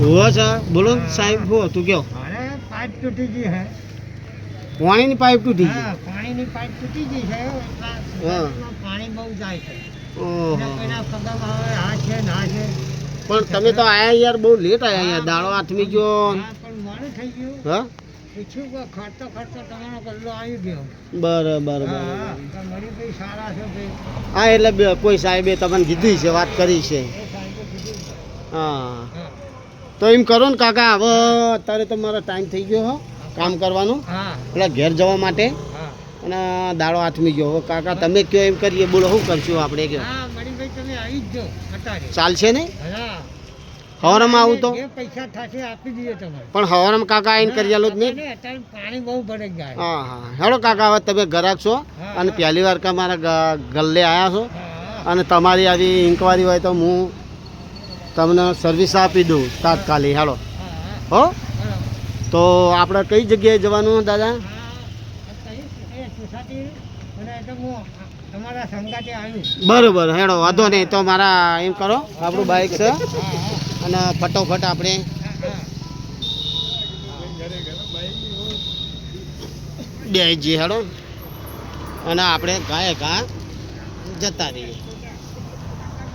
જોવો છે બોલો સાહેબ શું હતું કયો? અરે પાઇપ તૂટી ગઈ હે. પાણીની પાઇપ તૂટી ગઈ? હા પાણીની પાઇપ તૂટી ગઈ છે પાણી બહુ જાય છે. ઓહો. એના કોઈના પગમાં હવે હા છે ના છે. પણ તમે તો આયા યાર બહુ લેટ આયા અહીંયા દાડો આથમી ગયો પણ મોડું થઈ ગયું. હા? પૂછ્યું કે ખર્ચો ખર્ચો તમારો કલ્લો આવી ગયો? બરાબર હા બરાબર. હા તો મળી ભાઈ સારા છે હા એટલે કોઈ સાહેબે તમને કીધી છે વાત કરી છે. હા. હા. તો એમ કરો ને કાકા હવે અત્યારે તો મારો ટાઈમ થઈ ગયો હો કામ કરવાનું. એટલે ઘેર જવા માટે. અને દાડો હાથમી ગયો. હવે કાકા તમે કયો એમ કરીએ બોલો શું કરશું આપણે કયો? ચાલશે ને? હવારમાં આવું તો? પૈસા થશે આપી દઈએ તમારે. પણ હવારમાં કાકા આવીને કરી આલો જ નહીં પાણી બહુ ભરે જાય હા હા. હેડો કાકા હવે તમે ઘરાક છો અને પહેલી વાર કે મારા ગલ્લે આવ્યા છો. અને તમારી આવી ઇન્કવાયરી હોય તો હું તમને સર્વિસ આપી દઉં તાત્કાલિક. હેડો હા? તો આપણે કઈ જગ્યાએ જવાનું દાદા? બરોબર, હેડો, વાંધો નહીં. તો મારા એમ કરો, આપણું બાઇક છે. અને ફટોફટ આપણે બે જઈએ હેડો. અને આપણે ગાય ઘા જતા રહીએ.